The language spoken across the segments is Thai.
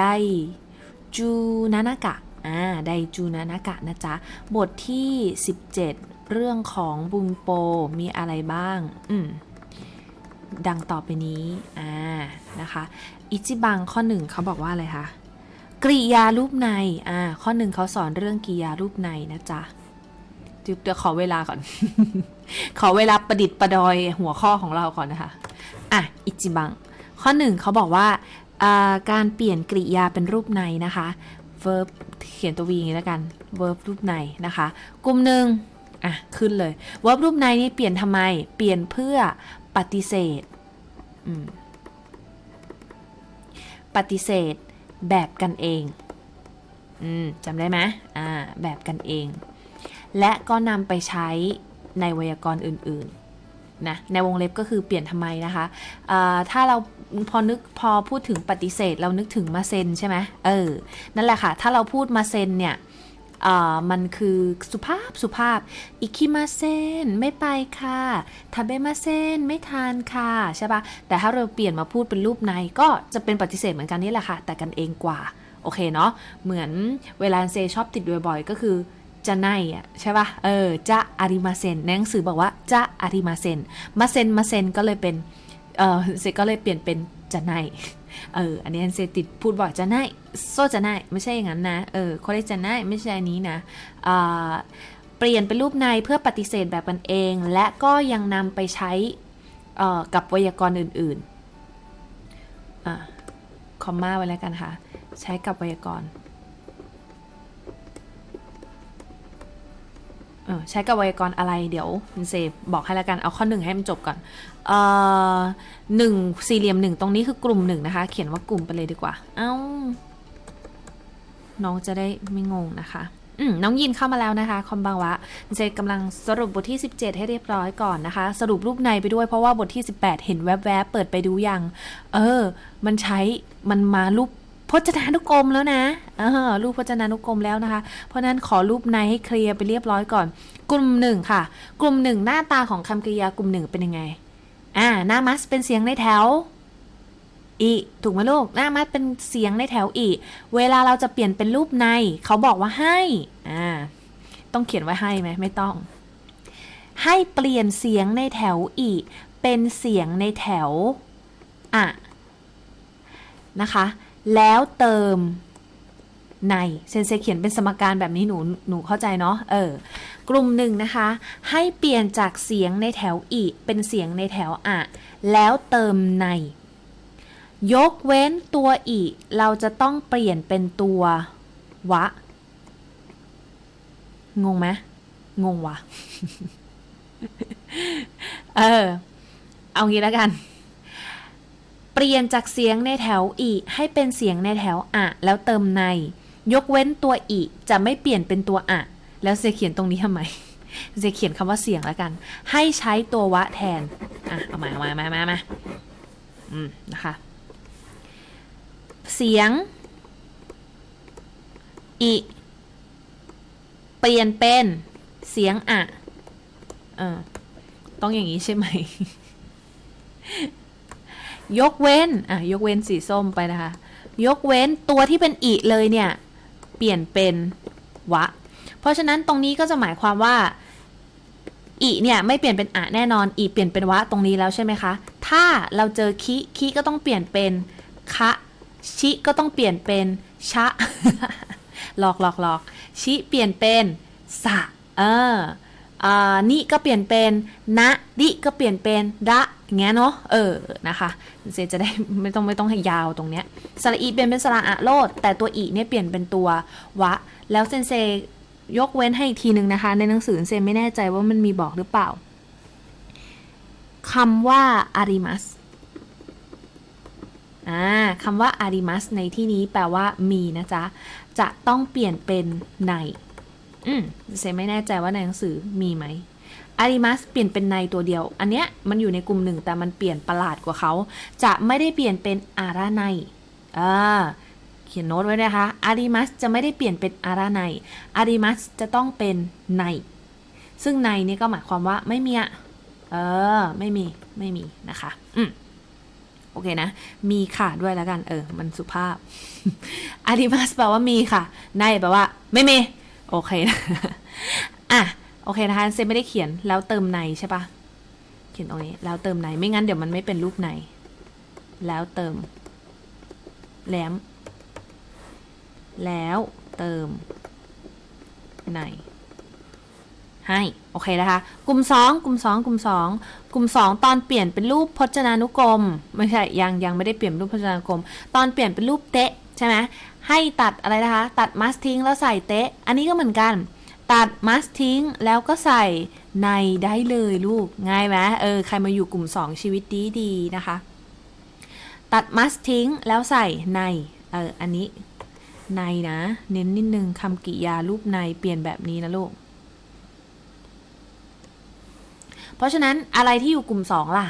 ไดจูนานากะอ่าไดจูนานากะนะจ๊ะ บทที่ 17 เรื่องของบุงโปมีอะไรบ้าง อืม ดังต่อไปนี้ อ่า นะคะ อิจิบังข้อหนึ่งเขาบอกว่าอะไรคะกริยารูปใน อ่า ข้อหนึ่งเขาสอนเรื่องกริยารูปในนะจ๊ะเดี๋ยวขอเวลาก่อน ขอเวลาประดิษฐ์ประดอยหัวข้อของเราก่อนนะคะ อะ อิจิบัง ข้อหนึ่งเขาบอกว่า การเปลี่ยนกริยาเป็นรูปในนะคะ verb เขียนตัว v อย่างนี้แล้วกัน verb รูปในนะคะ กลุ่มหนึ่งอะขึ้นเลย verb รูปในนี่เปลี่ยนทำไม เปลี่ยนเพื่อปฏิเสธปฏิเสธแบบกันเองอืมจำได้ไหมอ่าแบบกันเอง และก็นำไปใช้ในไวยากรณ์อื่น ๆ นะในวงเล็บก็คือเปลี่ยนทำไมนะคะถ้าเราพอนึกพอพูดถึงปฏิเสธ เรานึกถึงมาเซนใช่ไหมเออนั่นแหละค่ะ ถ้าเราพูดมาเซนเนี่ยมันคือสุภาพสุภาพอิคิมาเซนไม่ไปค่ะทาเบมาเซนไม่ทานค่ะใช่ปะแต่ถ้าเราเปลี่ยนมาพูดเป็นรูปในก็จะเป็นปฏิเสธเหมือนกันนี่แหละค่ะ แต่กันเองกว่า โอเคเนาะเหมือนเวลาเซชอบติดบ่อยๆก็คือ จะไนอะใช่ปะเออ จะอาริมาเซนในหนังสือบอกว่าจะอาริมาเซนมาเซนมาเซนก็เลยเป็น เออเซก็เลยเปลี่ยนเป็นจะไนเออ อันนี้เซติดพูดบ่อยจะไนโซจะไนไม่ใช่อย่างนั้นนะ เออเขาเรียกจะไนไม่ใช่อันนี้นะอ่าเปลี่ยนเป็นรูปในเพื่อปฏิเสธแบบกันเอง และก็ยังนำไปใช้เอ่อกับไวยากรณ์อื่นๆอ่าคอมมาไว้แล้วกันค่ะ ใช้กับไวยากรณ์ ออใช้กับไวยากรณ์อะไรเดี๋ยวคุณเซฟบอกให้ล้วกันเอาข้อหนึ่งให้มันจบก่อนเอ่อหนึ่งสี่เหลี่ยมหนึ่งตรงนี้คือกลุ่มหนึ่งนะคะ เขียนว่ากลุ่มไปเลยดีกว่า เอ้าน้องจะได้ไม่งงนะคะอืมน้องยินเข้ามาแล้วนะคะคอมบังวะเจกำลังสรุปบทที่ 17 ให้เรียบร้อยก่อนนะคะ สรุปรูปในไปด้วยเพราะว่าบทที่ 18 เห็นแวบๆ เปิดไปดูยัง เออ มันใช้มันมารูป พจนานุกรมแล้วนะเออรูปพจนานุกรมแล้วนะคะ เพราะนั้นขอรูปในให้เคลียร์ไปเรียบร้อยก่อน กลุ่มหนึ่งค่ะ กลุ่มหนึ่งหน้าตาของคำกริยากลุ่มหนึ่งเป็นยังไง อ่า หน้ามัสเป็นเสียงในแถวอีถูกไหมลูก หน้ามัดเป็นเสียงในแถวอีเวลาเราจะเปลี่ยนเป็นรูปใน เขาบอกว่าให้ อ่า ต้องเขียนไว่าให้ไหมไม่ต้อง ให้เปลี่ยนเสียงในแถวอีเป็นเสียงในแถวอะนะคะ แล้วเติมในเซนเซเขียนเป็นสมการแบบนี้หนูหนูเข้าใจเนาะเออกลุ่มหนึ่งนะคะ ให้เปลี่ยนจากเสียงในแถวอีเป็นเสียงในแถวอะแล้วเติมใน ยกเว้นตัวอีเราจะต้องเปลี่ยนเป็นตัว วะ งงไหมงงวะเออ เอางี้แล้วกัน เปลี่ยนจากเสียงในแถวอีให้เป็นเสียงในแถวอะ แล้วเติมใน ยกเว้นตัวอีจะไม่เปลี่ยนเป็นตัวอะ แล้วเซเขียนตรงนี้ทำไมเซเขียนคำว่าเสียงแล้วกัน ให้ใช้ตัววะแทน อะ เอามาเอามามามามาอืม นะคะ เสียงอิเปลี่ยนเป็น เสียงอะ เออ ต้องอย่างนี้ใช่ไหม ยกเว้นอะยกเว้นสีส้มไปนะคะ ยกเว้นตัวที่เป็นอิเลยเนี่ย เปลี่ยนเป็นวะ เพราะฉะนั้นตรงนี้ก็จะหมายความว่าอีเนี่ยไม่เปลี่ยนเป็นอะแน่นอนอีเปลี่ยนเป็นวะตรงนี้แล้วใช่ไหมคะ ถ้าเราเจอคิคิก็ต้องเปลี่ยนเป็นคะชิก็ต้องเปลี่ยนเป็นชะหลอกหลอกหลอกชิเปลี่ยนเป็นสะเออ นิก็เปลี่ยนเป็นนะดิก็เปลี่ยนเป็นดะอย่างเงี้ยเนาะเออนะคะเซจะได้ไม่ต้องไม่ต้องให้ยาวตรงเนี้ยสระอีเปลี่ยนเป็นสระอะโลด แต่ตัวอีเนี่ยเปลี่ยนเป็นตัววะ แล้วเซนเซยกเว้นให้อีกทีหนึ่งนะคะ ในหนังสือเซนไม่แน่ใจว่ามันมีบอกหรือเปล่าคำว่าอาริมัสคำว่า arimas ในที่นี้แปลว่ามีนะจ๊ะ จะต้องเปลี่ยนเป็นใน อืมเซไม่แน่ใจว่าในหนังสือมีไหม arimas เปลี่ยนเป็นในตัวเดียว อันเนี้ยมันอยู่ในกลุ่มหนึ่งแต่มันเปลี่ยนประหลาดกว่าเขา จะไม่ได้เปลี่ยนเป็นอาราในอ่าเขียนโน้ตไว้นะคะ arimas จะไม่ได้เปลี่ยนเป็นอาราใน arimas จะต้องเป็นใน ซึ่งในนี่ก็หมายความว่าไม่มีอะเออ ไม่มี ไม่มีนะคะ อืมโอเคนะ มีค่ะด้วยแล้วกัน เออ มันสุภาพอาริมัสแปลว่ามีค่ะ ในแปลว่า ไม่มี โอเคนะอะ โอเคนะคะเซนไม่ได้เขียนแล้วเติมในใช่ปะเขียนตรงนี้ แล้วเติมใน ไม่งั้นเดี๋ยวมันไม่เป็นรูปใน แล้วเติม แหลม แล้วเติมในให้โอเคนะคะ กลุ่ม 2 กลุ่ม 2 กลุ่ม 2 กลุ่ม 2 ตอนเปลี่ยนเป็นรูปพจนานุกรม ไม่ใช่ยังยังไม่ได้เปลี่ยนเป็นรูปพจนานุกรม ตอนเปลี่ยนเป็นรูปเตะใช่ไหม ให้ตัดอะไรนะคะ ตัดมัสทิ้งแล้วใส่เตะ อันนี้ก็เหมือนกัน ตัดมัสทิ้งแล้วก็ใส่ในได้เลยลูก ง่ายไหมเออ ใครมาอยู่กลุ่ม 2 ชีวิตดีดีนะคะ ตัดมัสทิ้งแล้วใส่ใน เออ อันนี้ในนะ เน้นนิดนึงคำกริยารูปในเปลี่ยนแบบนี้นะลูก เพราะฉะนั้นอะไรที่อยู่กลุ่ม 2 ล่ะ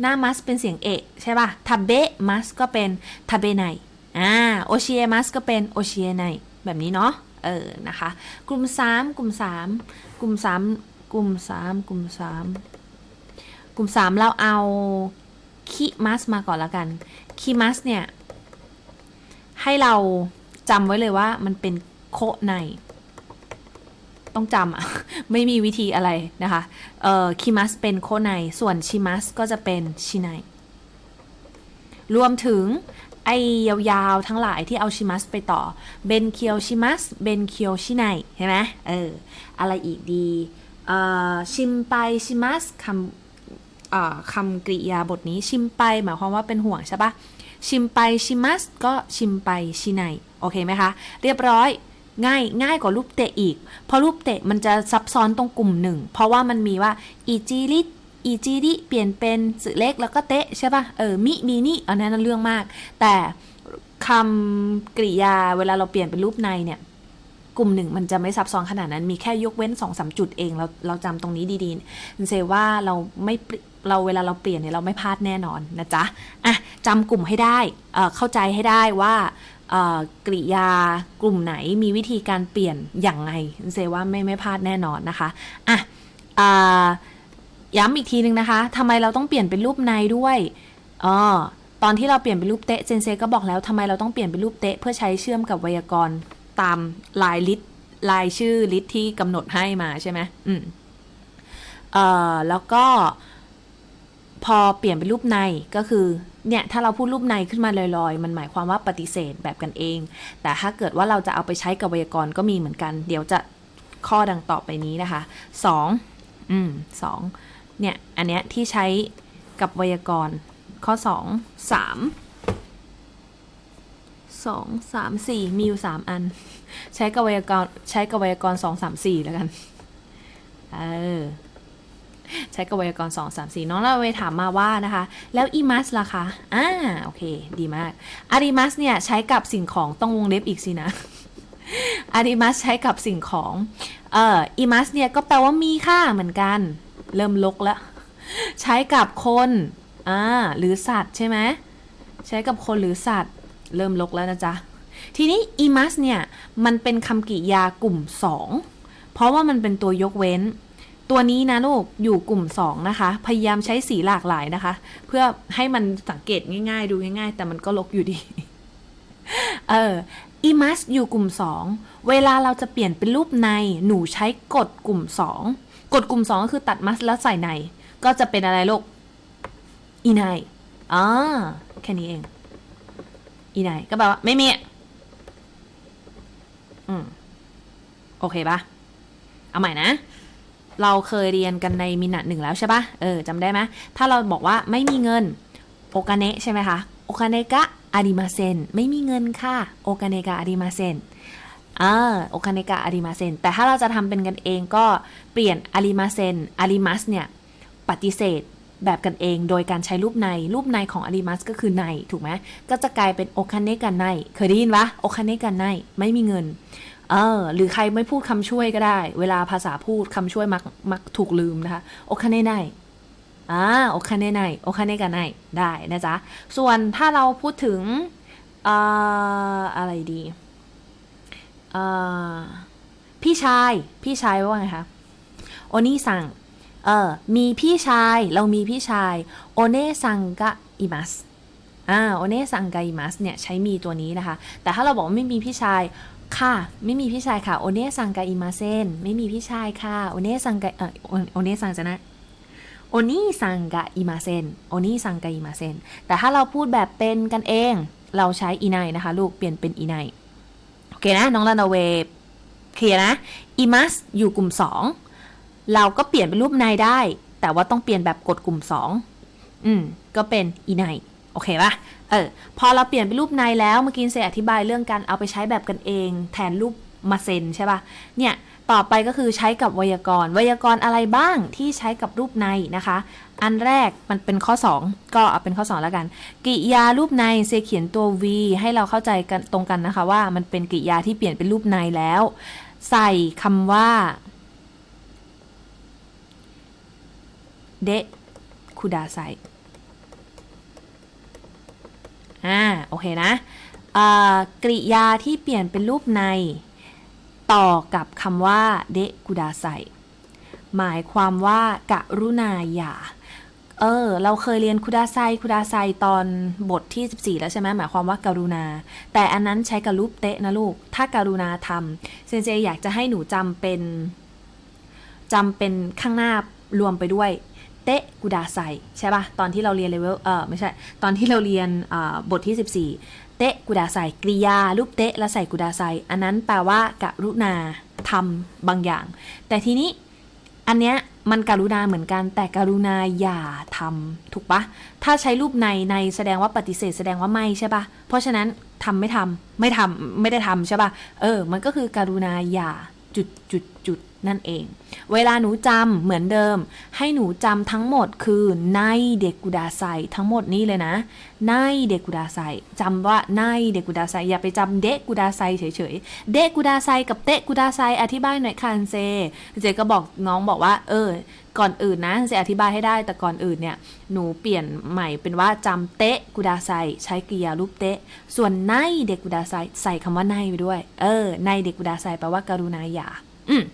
หน้ามัสเป็นเสียงเอะใช่ป่ะทับเบมัสก็เป็นทับเบไน อ่าโอเชียมัสก็เป็นโอเชียไนแบบนี้เนาะเออนะคะ กลุ่ม 3 กลุ่ม 3 กลุ่ม 3 กลุ่ม 3 กลุ่ม 3 กลุ่ม 3 เราเอาคิมัสมาก่อนละกันคิมัสเนี่ย ให้เราจำไว้เลยว่ามันเป็นโคในต้องจำอะไม่มีวิธีอะไรนะคะ เอ่อคิมัสเป็นโคในส่วนชิมัสก็จะเป็นชิไนรวมถึง ไอยาวๆทั้งหลายที่เอาชิมัสไปต่อเบนเคียวชิมัสเบนเคียวชิไนเห็นไหมเอออะไรอีกดีชิมไปชิมัสคำคำกริยาบทนี้ชิมไปหมายความว่าเป็นห่วงใช่ปะชิมไปชิมัสก็ชิมไปชิไนโอเคไหมคะ เรียบร้อยง่ายง่ายกว่ารูปเตะอีก เพราะรูปเตะมันจะซับซ้อนตรงกลุ่มหนึ่ง เพราะว่ามันมีว่าอีจีริ อีจีริเปลี่ยนเป็นสื่อเล็กแล้วก็เตะใช่ปะ่ะ เออ มิ มีนี่อันนั้นเรื่องมาก แต่คำกริยาเวลาเราเปลี่ยนเป็นรูปในเนี่ย กลุ่มหนึ่งมันจะไม่ซับซ้อนขนาดนั้น มีแค่ยกเว้น2อสจุดเอง เราเราจำตรงนี้ดีๆเซว่าเราไม่เราเวลาเราเปลี่ยนเนี่ยเราไม่พลาดแน่นอนนะจ๊ะ อะจำกลุ่มให้ได้เเข้าใจให้ได้ว่ากริยากลุ่มไหนมีวิธีการเปลี่ยนอย่างไงเซว่าไม่ไม่พลาดแน่นอนนะคะ อะอ่า ย้ำอีกทีนึงนะคะทำไมเราต้องเปลี่ยนเป็นรูปในด้วยอ๋อตอนที่เราเปลี่ยนเป็นรูปเตะเซนเซก็บอกแล้วทำไมเราต้องเปลี่ยนเป็นรูปเตะเพื่อใช้เชื่อมกับไวยากรณ์ตามลายลิตลายชื่อลิตที่กำหนดให้มาใช่ไหมอืมเอ่อแล้วก็ พอเปลี่ยนเป็นรูปในก็คือเนี่ยถ้าเราพูดรูปในขึ้นมาลอยๆ มันหมายความว่าปฏิเสธแบบกันเอง แต่ถ้าเกิดว่าเราจะเอาไปใช้กับไวยากรณ์ก็มีเหมือนกัน เดี๋ยวจะข้อดังต่อไปนี้นะคะสองอืมสอง เนี่ย อันเนี้ยที่ใช้กับไวยากรณ์ ข้อสองสามสองสามสี่มีอยู่สามอัน ใช้กับไวยากรณ์ใช้กับไวยากรณ์สองสามสี่แล้วกัน เออ ใช้กับไวยากรณ์2 3 4 น้องเราไปถามมาว่านะคะ แล้วอีมัสล่ะคะ อ่า โอเค ดีมากอาริมัสเนี่ย ใช้กับสิ่งของต้องวงเล็บอีกสินะอาริมัสใช้กับสิ่งของ เอ่ออีมัสเนี่ย ก็แปลว่ามีค่าเหมือนกัน เริ่มลกแล้ว ใช้กับคนอ่าหรือสัตว์ใช่ไหมใช้กับคนหรือสัตว์ เริ่มลกแล้วนะจ๊ะ ทีนี้อีมัสเนี่ย มันเป็นคำกริยากลุ่ม 2 เพราะว่ามันเป็นตัวยกเว้น ตัวนี้นะลูกอยู่กลุ่ม 2 นะคะ พยายามใช้สีหลากหลายนะคะ เพื่อให้มันสังเกตง่ายๆ ดูง่ายๆ แต่มันก็ลกอยู่ดี เอออีมัสอยู่กลุ่ม 2 เวลาเราจะเปลี่ยนเป็นรูปในหนูใช้กดกลุ่ม 2 กดกลุ่ม 2 ก็คือตัดมัสแล้วใส่ใน ก็จะเป็นอะไรลูกอีไนอ่าแค่นี้เอง อีไนก็แปลว่าไม่มีอืมโอเคปะเอาใหม่นะ เราเคยเรียนกันในมินัทหนึ่งแล้วใช่ปะเออจำได้ไหมถ้าเราบอกว่าไม่มีเงินโอกาเนะใช่ไหมคะ โอกาเนะกะอาริมาเซน ไม่มีเงินค่ะ โอกาเนะกะอาริมาเซน อ่าโอกาเนกะอาริมาเซนแต่ถ้าเราจะทำเป็นกันเองก็เปลี่ยนอาริมาเซนอาริมัสเนี่ย ปฏิเสธแบบกันเองโดยการใช้รูปใน รูปในของอาริมัสก็คือใน ถูกไหมก็จะกลายเป็นโอคาเนกันใน เคยได้ยินปะโอคาเนกันใน ไม่มีเงิน เออ หรือใครไม่พูดคำช่วยก็ได้ เวลาภาษาพูดคำช่วยมักมักถูกลืมนะคะ โอคาเนไนอ่า โอคาเนไนโอคาเนกันไนได้นะจ๊ะ ส่วนถ้าเราพูดถึง เอ่อ อะไรดี พี่ชาย พี่ชายว่าไงคะโอนี่สั่งเออมีพี่ชาย เรามีพี่ชาย โอเน่ซังกะอิมัสอ่า โอเนซังไกมัสเนี่ยใช้มีตัวนี้นะคะ แต่ถ้าเราบอกว่าไม่มีพี่ชาย ค่ะ ไม่มีพี่ชายค่ะ โอเนซังไกอิมาเซน ไม่มีพี่ชายค่ะ โอเนซังไกเออโอเนซังจะนะ โอนี่ซังกะอิมาเซน โอนี่ซังกะอิมาเซน แต่ถ้าเราพูดแบบเป็นกันเอง เราใช้อีไนนะคะ ลูก เปลี่ยนเป็นอีไน เคนะน้องลานาเวเคลียนะอิมัสอยู่กลุ่ม 2 เราก็เปลี่ยนเป็นรูปในได้ แต่ว่าต้องเปลี่ยนแบบกดกลุ่ม 2 อืม ก็เป็นอีไนโอเคปะเออ พอเราเปลี่ยนเป็นรูปในแล้ว เมื่อกี้เซอธิบายเรื่องการเอาไปใช้แบบกันเอง แทนรูปมาเซนใช่ปะเนี่ย ต่อไปก็คือใช้กับไวยากรณ์ไวยากรณ์อะไรบ้างที่ใช้กับรูปในนะคะ อันแรกมันเป็นข้อ 2 ก็เอาเป็นข้อ 2 แล้วกันกริยารูปในเซเขียนตัว v ให้เราเข้าใจกันตรงกันนะคะว่ามันเป็นกริยาที่เปลี่ยนเป็นรูปในแล้ว ใส่คำว่าเดคุดาไซอ่าโอเคนะอ่ากริยาที่เปลี่ยนเป็นรูปใน ต่อกับคำว่าเดกุดาไซหมายความว่ากะรุณาอย่า เออ เราเคยเรียนคุดาไซคุดาไซตอนบทที่ 14 แล้วใช่ไหมหมายความว่าการุณา แต่อันนั้นใช้กับรูปเตะนะลูก ถ้าการุณาทำเซนเซอยากจะให้หนูจำเป็นจำเป็นข้างหน้ารวมไปด้วย เตะกุดาไซใช่ปะตอนที่เราเรียนเลเวลเออไม่ใช่ ตอนที่เราเรียนอ่อบทที่ 14 เตะกุดาไซกริยา รูปเตะแล้วใส่กุดาไซอันนั้นแปลว่ากรุณาทำบางอย่าง แต่ทีนี้ อันเนี้ยมันการุณาเหมือนกันแต่การุณาอย่าทำถูกปะถ้าใช้รูปในในแสดงว่าปฏิเสธแสดงว่าไม่ใช่ปะเพราะฉะนั้นทำไม่ทำไม่ทำไม่ได้ทำใช่ปะเออ มันก็คือการุณาอย่า จุดจุดจุดนั่นเอง เวลาหนูจำเหมือนเดิม ให้หนูจำทั้งหมดคือในเด็กกุดาไซทั้งหมดนี้เลยนะ ในเด็กกุดาไซจำว่าในเด็กกุดาไซอย่าไปจำเด็กกุดาไซเฉยๆ เด็กกุดาไซกับเตะกุดาไซอธิบายหน่อยคันเซเจก็บอกน้องบอกว่า เออ ก่อนอื่นนะจะอธิบายให้ได้แต่ก่อนอื่นเนี่ย หนูเปลี่ยนใหม่เป็นว่าจำเตะกุดาไซใช้กริยารูปเตะ ส่วนในเด็กกุดาไซใส่คำว่าในไปด้วย เออ ในเด็กกุดาไซแปลว่าการุณาอย่าอืม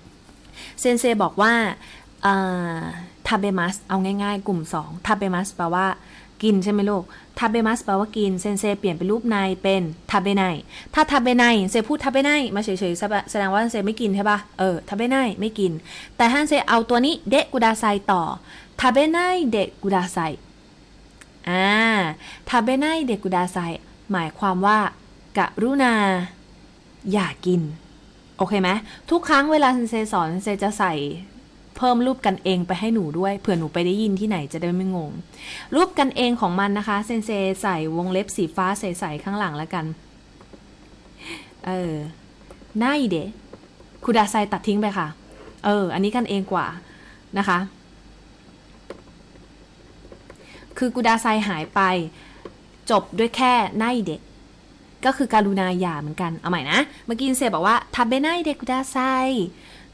เซนเซบอกว่าทาเบมัสเอาง่ายๆ กลุ่ม2ทาเบมัสแปลว่า กินใช่ไหมลูกทาเบมัสแปลว่ากิน เซนเซเปลี่ยนเป็นรูปในเป็นทาเบไนถ้าทาเบไนเซพูดทาเบไนมาเฉยๆแสดงว่าเซไม่กินใช่ปะเออทาเบไนไม่กิน แต่ถ้าเซเอาตัวนี้เดกุดาไซต่อทาเบไนเดกุดาไซอ่าทาเบไนเดกุดาไซหมายความว่ากะรุณา อย่ากิน โอเคไหมทุกครั้งเวลาเซนเซสอนเซจะใส่ เพิ่มรูปกันเองไปให้หนูด้วยเผื่อหนูไปได้ยินที่ไหนจะได้ไม่งง รูปกันเองของมันนะคะ เซนเซใส่วงเล็บสีฟ้าใสๆข้างหลังแล้วกัน เออน้าอีเดะคุดาไซตัดทิ้งไปค่ะ เออ อันนี้กันเองกว่านะคะ คือกุดาไซหายไป จบด้วยแค่น้าอีเดะก็คือการุณาอย่าเหมือนกัน เอาใหม่นะ เมื่อกี้เซบอกว่าทาเบไนเดกุดาไซ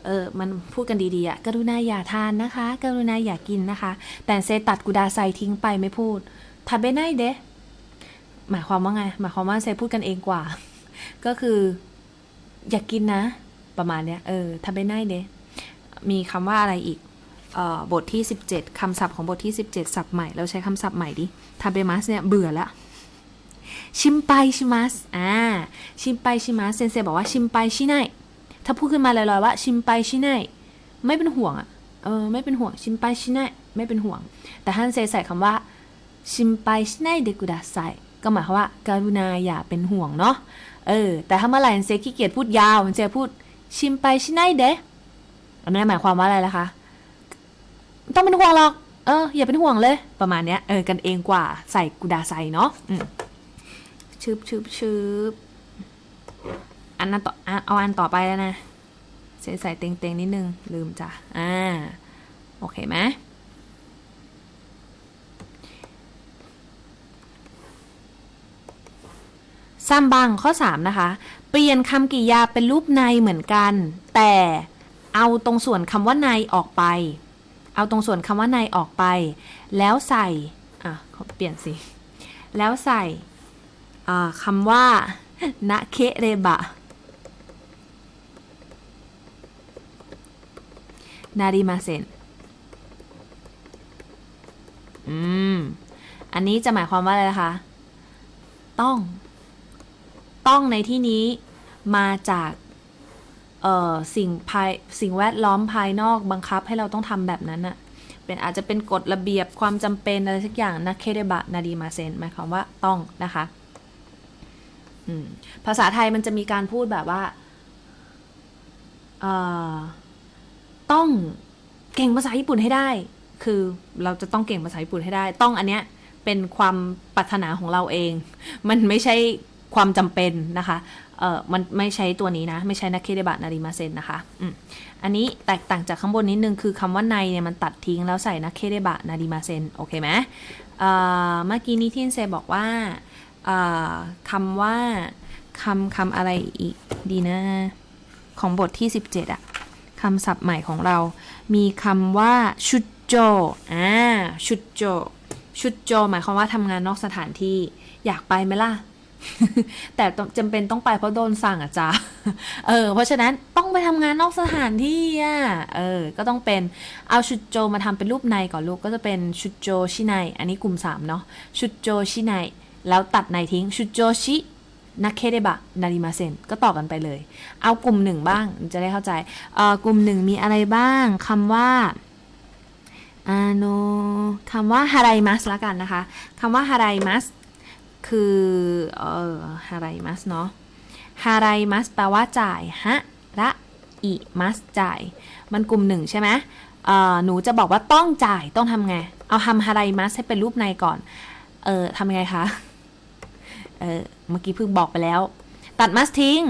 เออมันพูดกันดีๆอะกรุณาอย่าทานนะคะ กรุณาอย่ากินนะคะ แต่เซตัดกุดาไซทิ้งไปไม่พูดทาเบไนเดหมายความว่าไง หมายความว่าเซพูดกันเองกว่า ก็คืออย่ากินนะ ประมาณเนี้ย เออทาเบไนเดมีคำว่าอะไรอีกเอ่อบทที่ 17คำศัพท์ของบทที่ 17 ศัพท์ใหม่ เราใช้คำศัพท์ใหม่ดิทาเบมัสเนี่ย เบื่อละชิมไปชิมัสอ่า ชิมไปชิมัสเซนเซบอกว่าชิมไปชิไน ถ้าพูดขึ้นมาลอยๆว่า ชิมไปชิไนไม่เป็นห่วงอะเออไม่เป็นห่วงชิมไปชิไนไม่เป็นห่วง แต่ท่านเซใส่คำว่าชิมไปชิไนเดกุดาไซก็หมายความว่าการุณาอย่าเป็นห่วงเนาะเออแต่ถ้าเมื่อไหร่เซขี้เกียจพูดยาวเซพูดชิมไปชิไนเดอันนั้นหมายความว่าอะไรล่ะคะต้องเป็นห่วงหรอกเอออย่าเป็นห่วงเลยประมาณเนี้ยเออกันเองกว่าใส่กุดาไซเนาะชืบชืบชืบ อันนั้นต่อเอาอันต่อไปแล้วนะใส่ใส่เต็งเต็งนิดนึง ลืมจ้ะ อ่า โอเคไหมซัมบังข้อ 3 นะคะ เปลี่ยนคำกริยาเป็นรูปในเหมือนกัน แต่เอาตรงส่วนคำว่าในออกไป เอาตรงส่วนคำว่าในออกไป แล้วใส่ อะขอเปลี่ยนสิ แล้วใส่คำว่านะเคเรบะ นาริมาเซนอืม อันนี้จะหมายความว่าอะไรนะคะ ต้อง ต้องในที่นี้มาจาก เอ่อ สิ่งภาย สิ่งแวดล้อมภายนอกบังคับให้เราต้องทำแบบนั้นอะเป็นอาจจะเป็นกฎระเบียบความจำเป็นอะไรสักอย่างนะเคเดบะนาดีมาเซนหมายความว่าต้องนะคะอืมภาษาไทยมันจะมีการพูดแบบว่า เอ่อ ต้องเก่งภาษาญี่ปุ่นให้ได้ คือเราจะต้องเก่งภาษาญี่ปุ่นให้ได้ ต้องอันเนี้ยเป็นความปรารถนาของเราเอง มันไม่ใช่ความจำเป็นนะคะ เออมันไม่ใช้ตัวนี้นะ ไม่ใช่นักเคเดบะนาริมาเซนนะคะอืมอันนี้แตกต่างจากข้างบนนิดนึง คือคำว่าในเนี่ยมันตัดทิ้งแล้วใส่นักเคเดบะนาริมาเซนโอเคไหมเอ่อเมื่อกี้นี้ที่เซบอกว่าเอ่อคำว่าคำคำอะไรอีกดีนะ ของบทที่ 17อะคำศัพท์ใหม่ของเรา มีคำว่าชุดโจอ่าชุดโจชุดโจหมายความว่าทำงานนอกสถานที่ อยากไปไหมล่ะ แต่จำเป็นต้องไปเพราะโดนสั่งอะจ้าเออ เพราะฉะนั้นต้องไปทำงานนอกสถานที่อะ เออ ก็ต้องเป็น เอาชุดโจมาทำเป็นรูปในก่อนลูก ก็จะเป็นชุดโจชิไน อันนี้กลุ่ม3เนาะ ชุดโจชิไน แล้วตัดในทิ้ง ชุดโจชิ นักเคเดบะนาริมาเซนก็ต่อกันไปเลย เอากลุ่มหนึ่งบ้างจะได้เข้าใจเอ่อกลุ่มหนึ่งมีอะไรบ้างคำว่าอาโนคำว่าฮารายมัสละกันนะคะคำว่าฮารายมัสคือเอ่อฮารายมัสเนาะฮารายมัสแปลว่าจ่ายฮะระอิมัสจ่าย มันกลุ่มหนึ่งใช่ไหมเอ่อหนูจะบอกว่าต้องจ่ายต้องทำไง เอาทำฮารายมัสให้เป็นรูปในก่อน เออทำยังไงคะ เออเมื่อกี้เพิ่งบอกไปแล้ว ตัดมัสทิ้ง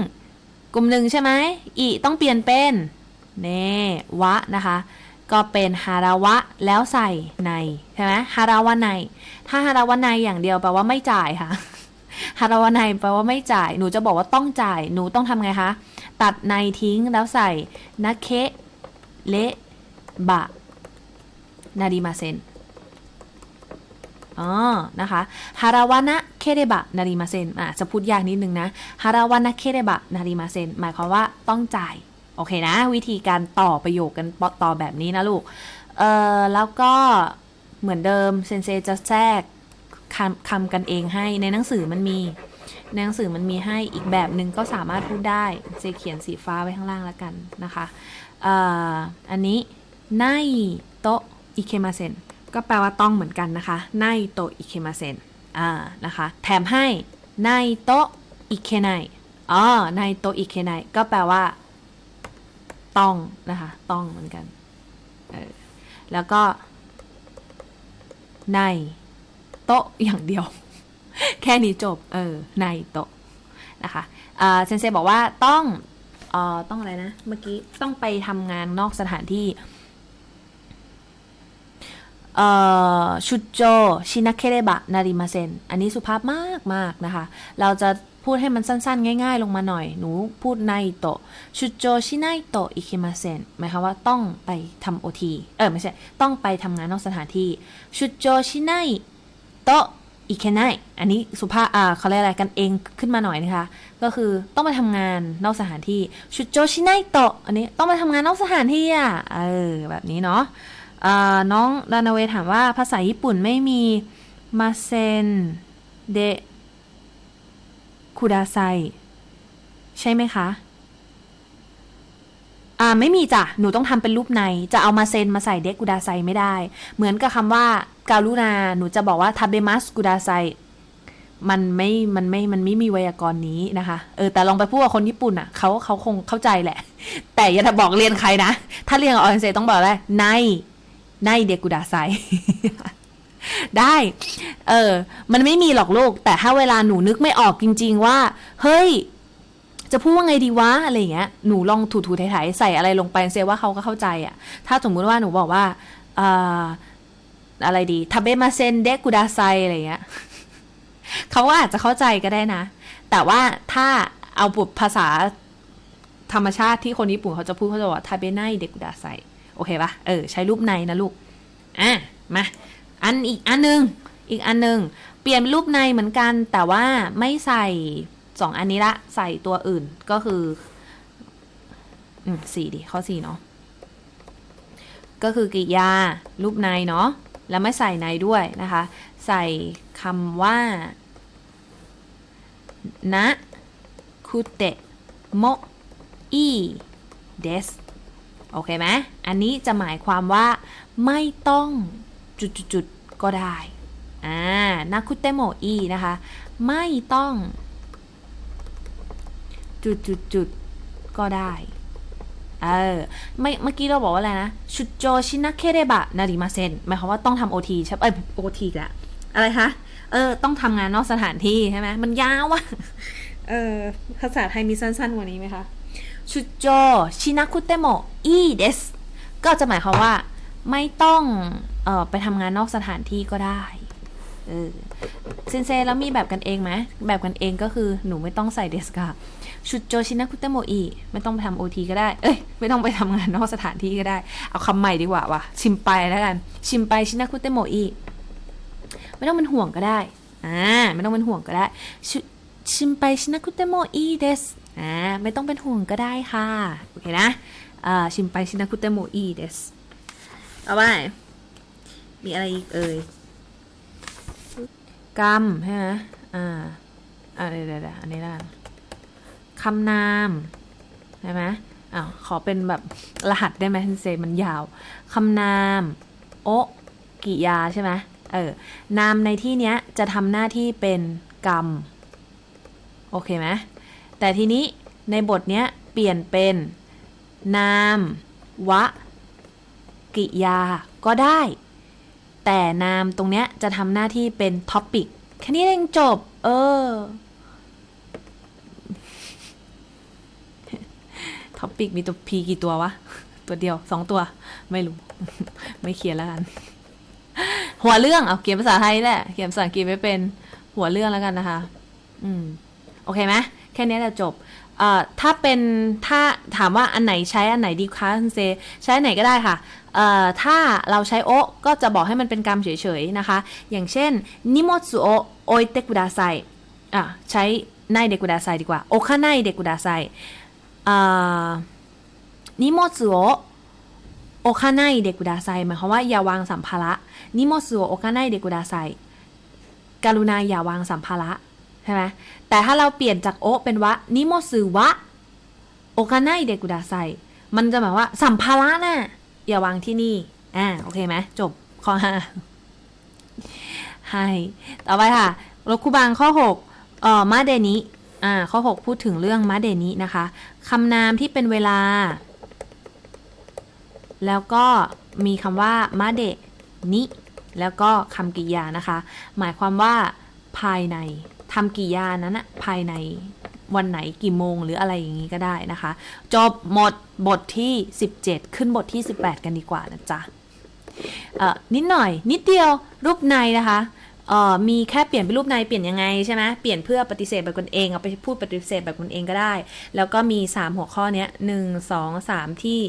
กลุ่มหนึ่งใช่ไหมอีต้องเปลี่ยนเป็นเนวะนะคะ ก็เป็นฮาราวะแล้วใส่ในใช่ไหมฮาราวะใน ถ้าฮาราวะในอย่างเดียวแปลว่าไม่จ่ายค่ะฮาราวะในแปลว่าไม่จ่าย หนูจะบอกว่าต้องจ่าย หนูต้องทำไงคะ ตัดในทิ้งแล้วใส่นาเค เละ บะ นาดิมาเซน อ๋อนะคะฮาราวะนะเคเรบะนาริมาเซนอะจะพูดยากนิดนึงนะฮาราวะนะเคเรบะนาริมาเซนหมายความว่าต้องจ่าย โอเคนะ วิธีการต่อประโยคกันต่อแบบนี้นะลูก เอ่อ แล้วก็เหมือนเดิมเซนเซจะแทรกคำคำกันเองให้ในหนังสือมันมีในหนังสือมันมีให้อีกแบบหนึ่งก็สามารถพูดได้เจเขียนสีฟ้าไว้ข้างล่างแล้วกันนะคะเอ่ออันนี้ไนโตอิเคมาเซน ก็แปลว่าต้องเหมือนกันนะคะไนโตอิเคมาเซนอ่านะคะแถมให้ไนโตอิเคไนอ๋อไนโตอิเคไนก็แปลว่า ต้องนะคะต้องเหมือนกันเออแล้วก็ในโต๊ะอย่างเดียว แค่นี้จบเออในโต๊ะนะคะเซนเซบอกว่าต้องออต้องอะไรนะ เมื่อกี้ต้องไปทำงานนอกสถานที่ ชุดโจชินาเคเรบะนาริมาเซนอันนี้สุภาพมากมากนะคะ เราจะพูดให้มันสั้นๆ ง่ายๆ ลงมาหน่อย หนูพูดในโตชุดโจชิไนโตอิคิมาเซนหมายความว่าต้องไปทำโอทีเออไม่ใช่ ต้องไปทำงานนอกสถานที่ ชุดโจชิไนโตอิเคไนอันนี้สุภาพอ่าเขาเรียกอะไรกันเองขึ้นมาหน่อยนะคะ ก็คือต้องไปทำงานนอกสถานที่ชุดโจชิไนโตอันนี้ต้องไปทำงานนอกสถานที่อะ เออ แบบนี้เนาะ น้องดานาเวถามว่าภาษาญี่ปุ่นไม่มีมาเซนเดคูดาไซใช่ไหมคะ อ่าไม่มีจ้ะ หนูต้องทำเป็นรูปใน จะเอามาเซนมาใส่เด็กกูดาไซไม่ได้ เหมือนกับคำว่าการุณา หนูจะบอกว่าทาเบมัสกูดาไซมันไม่ มันไม่ มันไม่มีไวยากรณ์นี้นะคะ เออ แต่ลองไปพูดกับคนญี่ปุ่นอะเขาเขาคงเข้าใจแหละ แต่อย่าบอกเรียนใครนะ ถ้าเรียนกับออนเซต้องบอกว่าใน ในเด็กกูดาไซได้ เออ มันไม่มีหรอกลูก แต่ถ้าเวลาหนูนึกไม่ออกจริง ๆ ว่า เฮ้ย จะพูดว่าไงดีวะ อะไรเงี้ย หนูลองถูๆไถ่ๆใส่อะไรลงไปเซว่าเขาก็เข้าใจอะถ้าสมมุติว่าหนูบอกว่าเอ่อะไรดีทาเบมาเซนเดกูดาไซอะไรเงี้ย เขาก็อาจจะเข้าใจก็ได้นะ แต่ว่าถ้าเอาบทภาษาธรรมชาติที่คนญี่ปุ่นเขาจะพูดเขาจะบอกว่าทาเบไนเดกูดาไซ โอเคปะเออใช้รูปในนะลูกอะมาอันอีกอันหนึ่งอีกอันหนึ่งเปลี่ยนรูปในเหมือนกัน แต่ว่าไม่ใส่สองอันนี้ละใส่ตัวอื่นก็คืออืมสี่ดิข้อสี่เนาะก็คือกริยารูปในเนาะแล้วไม่ใส่ในด้วยนะคะ ใส่คำว่านะคุเตะโมอีเดส โอเคไหมอันนี้จะหมายความว่าไม่ต้องจุดๆก็ได้อ่านาคุเตโมอีนะคะ ไม่ต้องจุดๆก็ได้เออไม่เมื่อกี้เราบอกว่าอะไรนะ ชุดโจชินะเคเรบะนาริมาเซนหมายความว่าต้องทำโอทีใช่ปะเอ้ยโอทีละอะไรคะ เออ ต้องทำงานนอกสถานที่ใช่ไหมมันยาวอะเออ ภาษาไทยมีสั้นๆกว่านี้ไหมคะ ชุดโจชินะคุเตโมอีเดสก็จะหมายความว่าไม่ต้องเออไปทำงานนอกสถานที่ก็ได้เออเซนเซแล้วมีแบบกันเองไหมแบบกันเองก็คือหนูไม่ต้องใส่เดสกาชุดโจชินะคุเตโมอีไม่ต้องไปทำโอทีก็ได้ เอ้ย ไม่ต้องไปทำงานนอกสถานที่ก็ได้ เอาคำใหม่ดีกว่าว่ะ ชิมไปแล้วกัน ชิมไปชินะคุเตโมอีไม่ต้องเป็นห่วงก็ได้ อ่า ไม่ต้องเป็นห่วงก็ได้ชุชิมไปชินะคุเตโมอีเดส อ่าไม่ต้องเป็นห่วงก็ได้ค่ะ โอเคนะอ่าชิมไปชินะคุเตโมอีเดสเอาไปมีอะไรอีกเอ่ยกรรมใช่ไหมอ่าอ่าเดี๋ยวเดี๋ยวอันนี้ละกันคำนามใช่ไหมอ้าวขอเป็นแบบรหัสได้ไหมเซมันยาวคำนามโอกิยาใช่ไหมเออนามในที่เนี้ยจะทำหน้าที่เป็นกรรม โอเคไหม แต่ทีนี้ในบทเนี้ยเปลี่ยนเป็น นาม วะ กิยา ก็ได้ แต่นามตรงเนี้ยจะทำหน้าที่เป็นท็อปิกแค่นี้เองจบ เออท็อปิกมีตัว P กี่ตัววะ ตัวเดียวสองตัว ไม่รู้ ไม่เขียนแล้วกัน หัวเรื่องเอาเขียนภาษาไทยแหละ เขียนภาษาอังกฤษไม่เป็นหัวเรื่องแล้วกันนะคะ อืม โอเคไหม แค่นี้จะจบถ้าเป็นถ้าถามว่าอันไหนใช้อันไหนดีคะคุณเซใช้อันไหนก็ได้ค่ะถ้าเราใช้โอก็จะบอกให้มันเป็นกรรมเฉยๆนะคะ อย่างเช่นนิโมตุโอโอยเตกุดาไซอะใช้ไนเดกุดาไซดีกว่าโอคาไนเดกุดาไซนิโมตุโอโอคาไนเดกุดาไซหมายความว่าอย่าวางสัมภาระนิโมตุโอโอคาไนเดกุดาไซกรุณาอย่าวางสัมภาระ ใช่ไหมแต่ถ้าเราเปลี่ยนจากโอเป็นวะนิโมสือวะโอกาไนเดกุดาไซมันจะหมายว่าสัมภาระน่ะอย่าวางที่นี่ อ่า โอเคไหมจบข้อห้าให้ต่อไปค่ะรคุบางข้อ6เอ่อมาเดนิอ่าข้อ 6 พูดถึงเรื่องมาเดนินะคะคำนามที่เป็นเวลา แล้วก็มีคำว่ามาเดนิแล้วก็คำกริยานะคะ หมายความว่าภายใน ทำกี่ยานั้นอะภายในวันไหนกี่โมงหรืออะไรอย่างนี้ก็ได้นะคะ จบหมดบทที่ 17 ขึ้นบทที่ 18 กันดีกว่านะจ๊ะเอ่อนิดหน่อย นิดเดียวรูปในนะคะเอ่อมีแค่เปลี่ยนเป็นรูปในเปลี่ยนยังไงใช่ไหมเปลี่ยนเพื่อปฏิเสธแบบคนเองเอาไปพูดปฏิเสธแบบคนเองก็ได้ แล้วก็มี 3 หัวข้อเนี้ยหนึ่งสองสามที่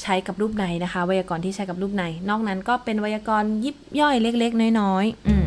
ใช้กับรูปในนะคะไวยากรณ์ที่ใช้กับรูปใน นอกนั้นก็เป็นไวยากรณ์ยิบย่อยเล็ก ๆ น้อยๆอืม